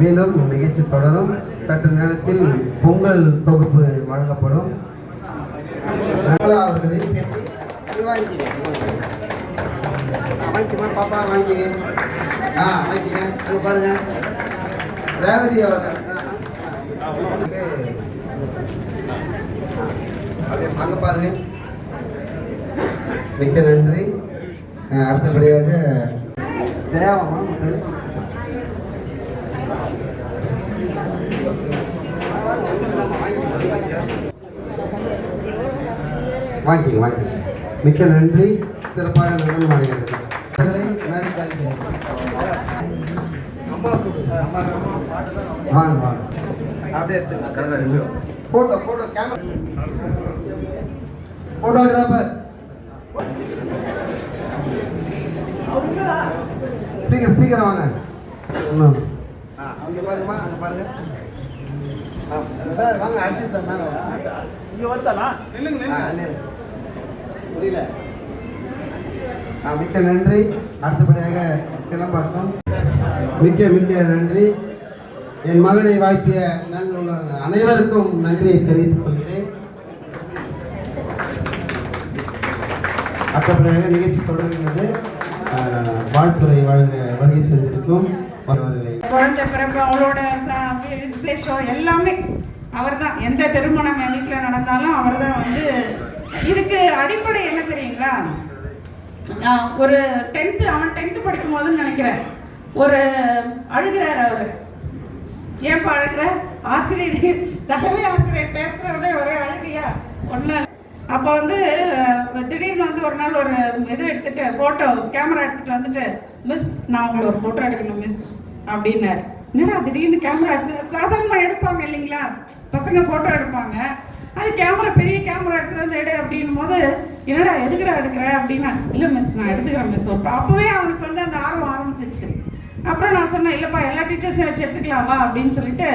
மேலும் நிகழ்ச்சி தொடரும். சற்று நேரத்தில் பொங்கல் தொகுப்பு வழங்கப்படும். நர்மலா அவர்களின் பேச்சு பாப்பா வாங்கிக்க ஆ வாங்கிக்கிறேன் அங்க பாருங்க. ரேவதி அவர்கள். ஆ, ஆ. அங்கே பாருங்க. மிக்க நன்றி. அடுத்தபடியாக ஜெயாவம்மா மக்கள். வாங்கிங்க வாங்கிங்க மிக்க நன்றி. சிறப்பாக நிறுவனம் அடைகிறது. வாங்க வாங்க. அப்படியே எடுத்துங்க போட்டோ போட்டோ கேமரா போட்டோகிராஃபர். சீக்கிரம் சீக்கிரம் வாங்க. இன்னும். அங்கே பாருங்கம்மா அங்கே பாருங்க. சார் வாங்க அரிசி சார் மேலே வாங்க. ஆ, இல்லைங்க. புரியல. மிக்க நன்றி. அடுத்தபடியாக சிலம்பாக்கம். மிக்க மிக்க நன்றி. என் மகனை வாழ்த்திய நல்ல அனைவருக்கும் நன்றியை தெரிவித்துக் கொள்கிறேன். அடுத்தபடியாக நிகழ்ச்சி தொடர்கிறது. வாழ்த்துறை வழங்க வருகை தந்திருக்கும் அவர்களை குழந்தை பிறப்பு அவளோட விசேஷம் எல்லாமே அவர்தான். எந்த திருமணம் என் வீட்டில் நடந்தாலும் அவர்தான் வந்து இதுக்கு அடிப்படை என்ன தெரியுங்களா? ஒரு டென்த்து அவன் டென்த்து படிக்கும் போதுன்னு நினைக்கிறேன். ஒரு அழுகிறார் அவர். ஏன்பா அழுகிற? ஆசிரியர் தலைமை ஆசிரியர் பேசுகிறதே ஒரே அழுகையா? ஒன்று அப்போ வந்து திடீர்னு வந்து ஒரு நாள் ஒரு இது எடுத்துகிட்டு ஃபோட்டோ கேமரா எடுத்துகிட்டு வந்துட்டு மிஸ் நான் உங்களை ஒரு ஃபோட்டோ எடுக்கணும் மிஸ் அப்படின்னாரு. என்னடா திடீர்னு கேமரா சாதாரணமாக எடுப்பாங்க இல்லைங்களா? பசங்க ஃபோட்டோ எடுப்பாங்க. அது கேமரா பெரிய கேமரா எடுத்துகிட்டு வந்து எடு அப்படின்னும் போது என்னடா எதுக்குடா எடுக்கிற? அப்படின்னா இல்லை மிஸ் நான் எடுத்துக்கிறேன் மிஸ் அப்போவே அவனுக்கு வந்து அந்த ஆர்வம் ஆரம்பிச்சிச்சு அப்புறம் நான் சொன்னேன் இல்லைப்பா எல்லா டீச்சர்ஸையும் வச்சு எடுத்துக்கலாமா அப்படின்னு சொல்லிட்டு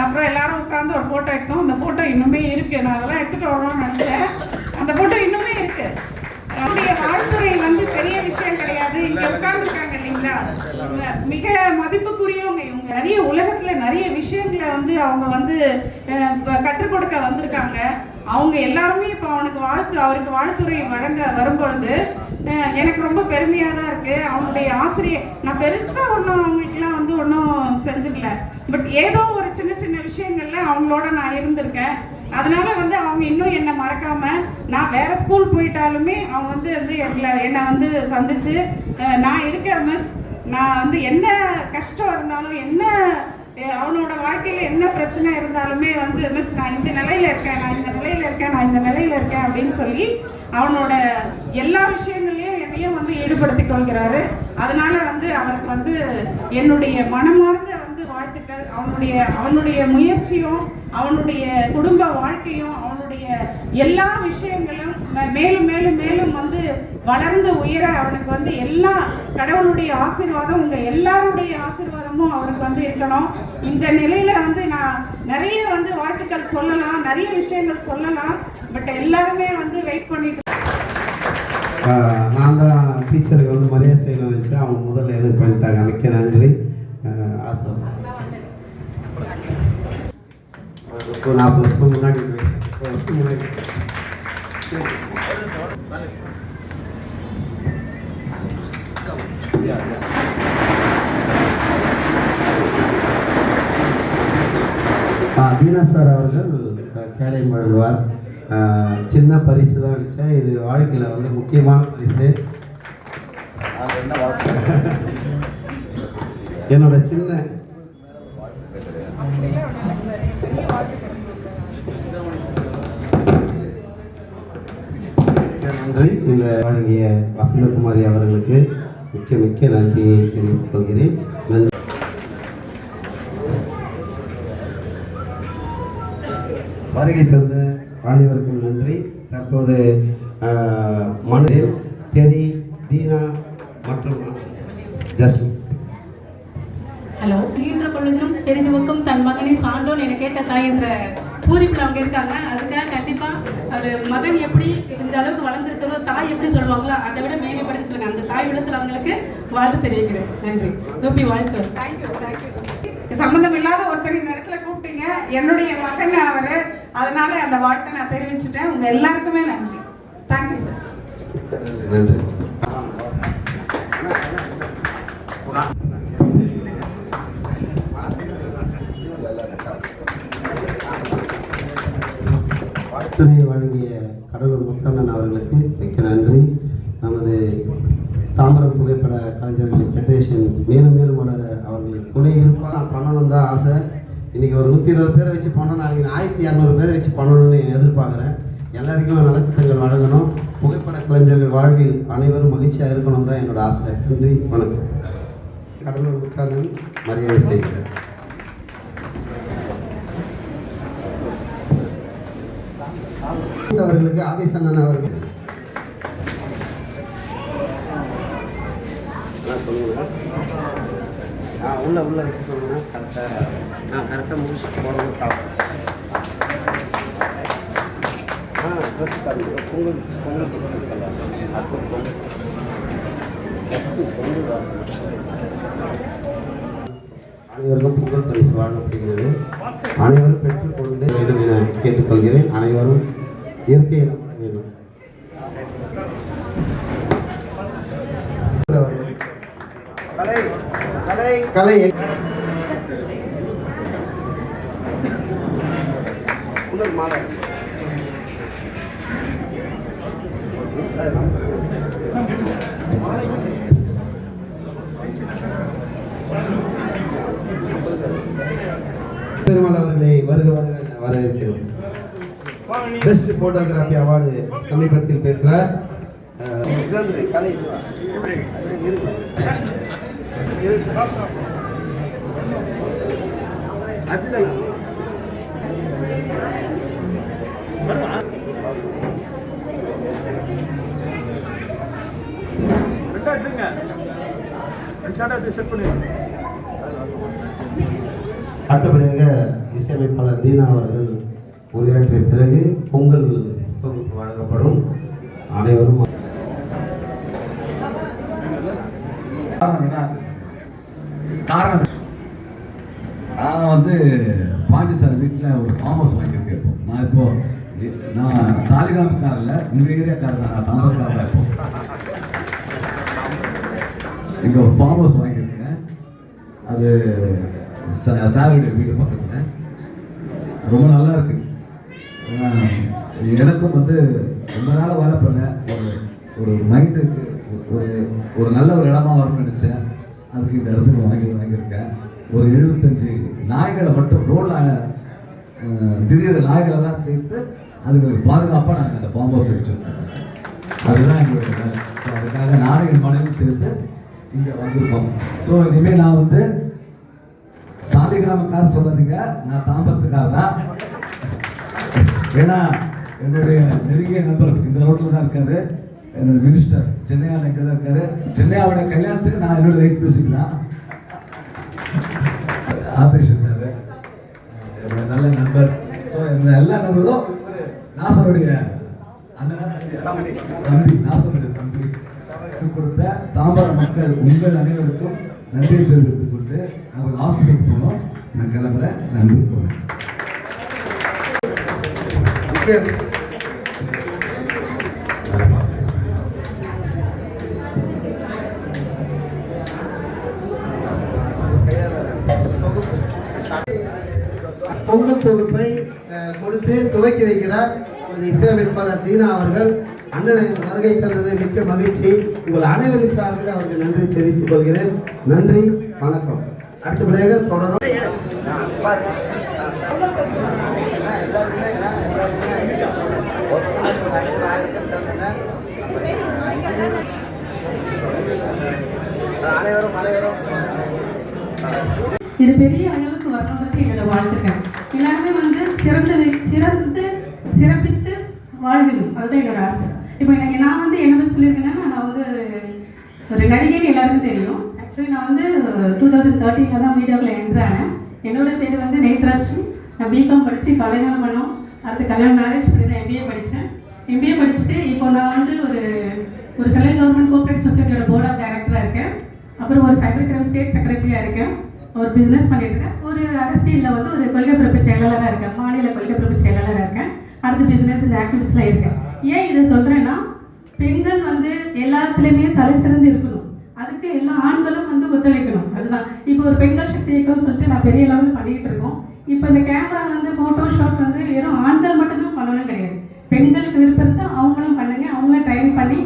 அப்புறம் எல்லாரும் உட்காந்து ஒரு ஃபோட்டோ எடுத்தோம். அந்த ஃபோட்டோ இன்னுமே இருக்கு. நான் அதெல்லாம் எடுத்துகிட்டு வரணும்னு நினச்சேன். அந்த ஃபோட்டோ இன்னுமே இருக்குது நம்முடைய வாழ்த்துறை வந்து பெரிய விஷயம் கிடையாது. இங்க உட்கார்ந்துருக்காங்க இல்லைங்களா? மிக மதிப்புக்குரியவங்க இவங்க. நிறைய உலகத்துல நிறைய விஷயங்களை வந்து அவங்க வந்து கற்றுக் கொடுக்க வந்திருக்காங்க. அவங்க எல்லாருமே இப்போ அவனுக்கு வாழ்த்து அவருக்கு வாழ்த்துறை வழங்க வரும்பொழுது எனக்கு ரொம்ப பெருமையாக தான் இருக்கு. அவனுடைய ஆசிரியர் நான் பெருசாக ஒன்றும் அவங்களுக்குலாம் வந்து ஒன்றும் செஞ்சிடல. பட் ஏதோ ஒரு சின்ன சின்ன விஷயங்கள்ல அவங்களோட நான் இருந்திருக்கேன். அதனால வந்து அவங்க இன்னும் என்னை மறக்காம நான் வேற ஸ்கூல் போயிட்டாலுமே அவங்க வந்து வந்து எங்களை என்னை வந்து சந்திச்சு நான் இருக்கேன் மிஸ் நான் வந்து என்ன கஷ்டம் இருந்தாலும் என்ன அவனோட வாழ்க்கையில் என்ன பிரச்சனை இருந்தாலுமே வந்து மிஸ் நான் இந்த நிலையில இருக்கேன் நான் இந்த நிலையில இருக்கேன் நான் இந்த நிலையில இருக்கேன் அப்படின்னு சொல்லி அவனோட எல்லா விஷயங்களையும் என்னையும் வந்து ஈடுபடுத்திக் கொள்கிறாரு. அதனால வந்து அவருக்கு வந்து என்னுடைய மனமார்ந்த வந்து வாழ்த்துக்கள் அவனுடைய அவனுடைய முயற்சியும் அவனுடைய குடும்ப வாழ்க்கையும் அவனுடைய எல்லா விஷயங்களும் மே- மேலும் மேலும் மேலும் வந்து வளர்ந்து உயர அவனுக்கு வந்து எல்லா கடவுளுடைய ஆசீர்வாதம் உங்க எல்லாருடைய ஆசீர்வாதமும் அவருக்கு வந்து இருக்கணும். இந்த நிலையில வந்து நான் நிறைய வந்து வாழ்த்துக்கள் சொல்லலாம் நிறைய விஷயங்கள் சொல்லலாம் பட் எல்லாருமே வந்து வெயிட் பண்ணிட்டு நான் தான் டீச்சருக்கு வந்து மரியாதை செய்யணும்னு நினச்சேன். அவங்க முதல்ல எனக்கு பண்ணிட்டாங்க மிக்க நன்றி ஆஹ் ஆசை ஒரு நாற்பது வருஷம் முன்னாடி முப்பது முன்னாடி தீனா சார் அவர்கள் கேடயம் வழங்குவார் சின்ன பரிசு தான் அளித்தேன் இது வாழ்க்கையில் வந்து முக்கியமான பரிசு. என்னோட சின்ன வழங்கிய வசந்தகுமாரி அவர்களுக்கு மிக்க மிக்க நன்றியை தெரிவித்துக் கொள்கிறேன். நன்றி. வருகை தந்த அனைவருக்கும் நன்றி. தற்போது மனதில் தெரி தீனா மற்றும் ஜஸ்மின். ஹலோ. தீன்ற பொழுதிலும் தெரிந்துவக்கும் தன் மகனை சான்றோன் என கேட்ட தாய் என்ற பூரிப்பில் அவங்க இருக்காங்க. அதுக்காக கண்டிப்பாக ஒரு மகன் எப்படி இந்த அளவுக்கு வளர்ந்துருக்கிறோ தாய் எப்படி சொல்லுவாங்களோ அதை விட மேன்மைப்படுத்தி சொல்லுங்க. அந்த தாய் விடத்தில் அவங்களுக்கு வாழ்த்து தெரிவிக்கிறேன். நன்றி. கோபி வாழ்த்து தேங்க்யூ தேங்க்யூ சம்மந்தம் இல்லாத ஒருத்தர் இந்த இடத்துல கூப்பிட்டீங்க. என்னுடைய மகன் அவர். அதனால அந்த வாழ்த்தை நான் தெரிவிச்சிட்டேன். உங்க எல்லாருக்குமே நன்றி. தேங்க்யூ சார் நன்றி. வாழ்த்துறை வழங்கிய கடலூர் முத்தண்ணன் அவர்களுக்கு மிக்க நன்றி. நமது தாம்பரம் புகைப்பட கலைஞர்களின் ஃபெடரேஷன் மேலும் மேலும் வளர அவர்கள் துணை இருப்பாக பண்ணணும் தான் ஆசை. இன்றைக்கி ஒரு நூற்றி இருபது பேரை வச்சு பண்ணணும். நாளைக்கு ஆயிரத்தி இரநூறு பேரை வச்சு பண்ணணும்னு எதிர்பார்க்குறேன். எல்லாருக்கும் நலத்திட்டங்கள் வழங்கணும். புகைப்பட கலைஞர்கள் வாழ்வில் அனைவரும் மகிழ்ச்சியாக இருக்கணும் தான் என்னோட ஆசை. நன்றி. வணக்கம். கடலூர் முத்தண்ணன் மரியாதை செய்கிறேன் அவர்களுக்கு ஆதிசண்ணன் அவர்கள். சொல்லுங்க. ஆ உள்ள உள்ள வைக்க சொல்லுங்க. கரெக்டாக ஆ கரெக்டாக முடிச்சுட்டு போகிறவங்க சாப்பிடும் ஆ ட்ரெஸ் தரணும் பொங்கல் பொங்கல் அடுத்த பொங்கல். ஃபஸ்ட்டு பொங்கல் அனைவருக்கும் பொங்கல் பரிசு வழங்கப்படுகிறது. அனைவரும் பெற்றுக்கொண்டு வேண்டும் என கேட்டுக்கொள்கிறேன். அனைவரும் இயற்கையை நம்ப வேண்டும் கலை கலை. கலை. இன்னொரு மாலை. பெருமாள் அவர்களை வருக வருக வரவேற்கிறோம். பெஸ்ட் போட்டோகிராஃபி அவார்டு சமீபத்தில் பெற்றார் கலை அடுத்தபடியாக இசையமைப்பாளர் தீனா அவர்கள் உரையாற்றிய பிறகு பொங்கல் தொகுப்பு வழங்கப்படும். அனைவரும் காரணம் என்ன? காரணம் நான் வந்து பாண்டி சார் வீட்டில் ஒரு ஃபார்ம் ஹவுஸ் வாங்கியிருக்கேன் இப்போ. நான் இப்போ நான் சாலிகிராமக்காரில் உங்கள் ஏரியாக்காரர் தான். நான் தாம்பரக்காரில் இப்போ. இங்கே ஒரு ஃபார்ம் ஹவுஸ் வாங்கியிருக்கேன். அது சாருடைய வீடு பக்கத்தில். ரொம்ப நல்லா இருக்குது எனக்கும் வந்து ரொம்ப நாள் வேலை பண்ணேன் ஒரு ஒரு மைண்டுக்கு ஒரு ஒரு நல்ல ஒரு இடமா வரும்னு நினச்சேன். அதுக்கு இந்த இடத்துக்கு வாங்கி வாங்கியிருக்கேன். ஒரு எழுபத்தஞ்சு நாய்களை மட்டும் ரோடில் திடீர் நாய்களை தான் சேர்த்து அதுக்கு ஒரு பாதுகாப்பாக நாங்கள் அந்த ஃபார்ம் ஹவுஸ் வச்சுருக்கோம். அதுதான் எங்களுடைய ஸோ அதுக்காக நானும் என் மனைவியும் சேர்த்து இங்கே வந்திருக்கோம். ஸோ இனிமேல் நான் வந்து சாலிகிராமக்கார் சொல்லாதீங்க. நான் தாம்பரத்துக்காக தான். ஏன்னா என்னுடைய நெருங்கிய நண்பர் இந்த ரோட்டில் தான் இருக்காரு. என்னோட மினிஸ்டர் சென்னையாவில் இங்கே தான் இருக்காரு. சென்னையாவோட கல்யாணத்துக்கு நான் என்னோட ரைட் மியூசிக் தான் ஆதேஷ் இருக்காரு என்னோட நல்ல நண்பர். ஸோ என்னோட எல்லா நண்பர்களும் நாசனுடைய அண்ணன் தம்பி. நாசனுடைய தம்பி. கொடுத்த தாம்பரம் மக்கள் உங்கள் அனைவருக்கும் நன்றியை தெரிவித்துக் கொண்டு நாங்கள் ஹாஸ்பிட்டலுக்கு போனோம். நான் கிளம்புறேன். நன்றி போனேன் பொங்கல் தொகுப்பை கொடுத்து துவக்கி வைக்கிறார் நமது இசையமைப்பாளர் தீனா அவர்கள். அண்ணன் வருகை தந்தது மிக்க மகிழ்ச்சி. உங்கள் அனைவரின் சார்பில் அவருக்கு நன்றி தெரிவித்துக் கொள்கிறேன். நன்றி வணக்கம். அடுத்தபடியாக தொடரும். இது பெரிய அளவுக்கு வரணுன்றது என்னோட வாழ்த்துக்கள். எல்லாருமே வந்து சிறந்த சிறந்து சிறப்பித்து வாழ்விடும் அதுதான் என்னோட ஆசை. இப்போ எனக்கு நான் வந்து என்ன பற்றி சொல்லியிருக்கேன்னா நான் வந்து ஒரு- ஒரு நடிகைன்னு எல்லாருக்கும் தெரியும். ஆக்சுவலி நான் வந்து டூ தௌசண்ட் தேர்ட்டீனில் தான் மீடியாவில் என்ட்ரானேன் என்னோட பேர் வந்து நேத்ராஸ்ரீ நான் பிகாம் படித்து கல்யாணம் பண்ணோம். அடுத்து கல்யாணம் மேரேஜ் பண்ணி தான் எம்பிஏ படித்தேன் எம்பிஏ படிச்சுட்டு இப்போ நான் வந்து ஒரு ஒரு சென்ட்ரல் கவர்மெண்ட் கோஆப்ரேட் சொசைட்டியோட போர்ட் ஆஃப் டைரக்டராக அப்புறம் ஒரு சைபர் கிரைம் ஸ்டேட் செக்ரட்டரியாக இருக்கேன். ஒரு பிஸ்னஸ் பண்ணிட்டுருக்கேன் ஒரு அரசியலில் வந்து ஒரு கொள்கை பிறப்பு செயலாளராக இருக்கேன். மாநில கொள்கை பிறப்பு செயலாளராக இருக்கேன். அடுத்து பிஸ்னஸ் இந்த ஆக்டிவிட்டிஸில் இருக்கேன். ஏன் இதை சொல்கிறேன்னா பெண்கள் வந்து எல்லாத்துலேயுமே தலை சிறந்து இருக்கணும். அதுக்கு எல்லா ஆண்களும் வந்து ஒத்துழைக்கணும். அதுதான். இப்போ ஒரு பெண்கள் சக்தி இயக்கம்னு சொல்லிட்டு நான் பெரிய லெவலில் பண்ணிகிட்டு இருக்கோம். இப்போ இந்த கேமரா வந்து ஃபோட்டோஷாப் வந்து வெறும் ஆண்கள் மட்டும்தான் பண்ணணும் கிடையாது பெண்களுக்கு விருப்பம் இருந்தால் அவங்களும் பண்ணுங்க அவங்களும் ட்ரைன் பண்ணி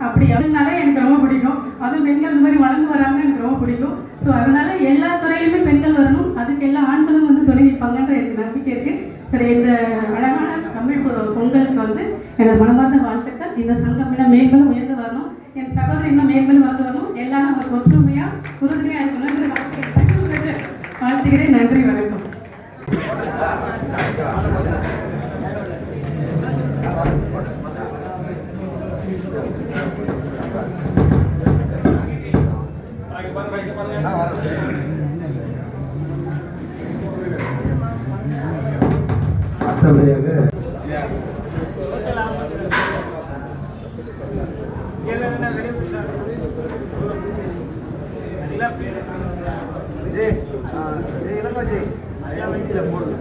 அப்படி அதனால எனக்கு ரொம்ப பிடிக்கும் அதுவும் பெண்கள் இந்த மாதிரி வளர்ந்து வராங்கன்னு எனக்கு ரொம்ப பிடிக்கும் ஸோ அதனால எல்லா துறையிலுமே பெண்கள் வரணும் அதுக்கு எல்லா ஆண்களும் வந்து துணை நிற்பாங்கன்ற எனக்கு நம்பிக்கை இருக்கு சரி இந்த அழகான தமிழ் பொ- பொங்கலுக்கு வந்து எனது மனமார்ந்த வாழ்த்துக்கள் இந்த சங்கம் இன்னும் மேன்மேலும் உயர்ந்து வரணும் என் சகோதரி இன்னும் மேன்மேலும் வளர்ந்து வரணும் எல்லாரும் ஒரு ஒற்றுமையா உறுதுணையா இருக்கணும்ன்ற வாழ்த்துக்கிறேன் வாழ்த்துக்கிறேன் நன்றி வணக்கம். அடுத்தபடியாக vaya, allá vaya.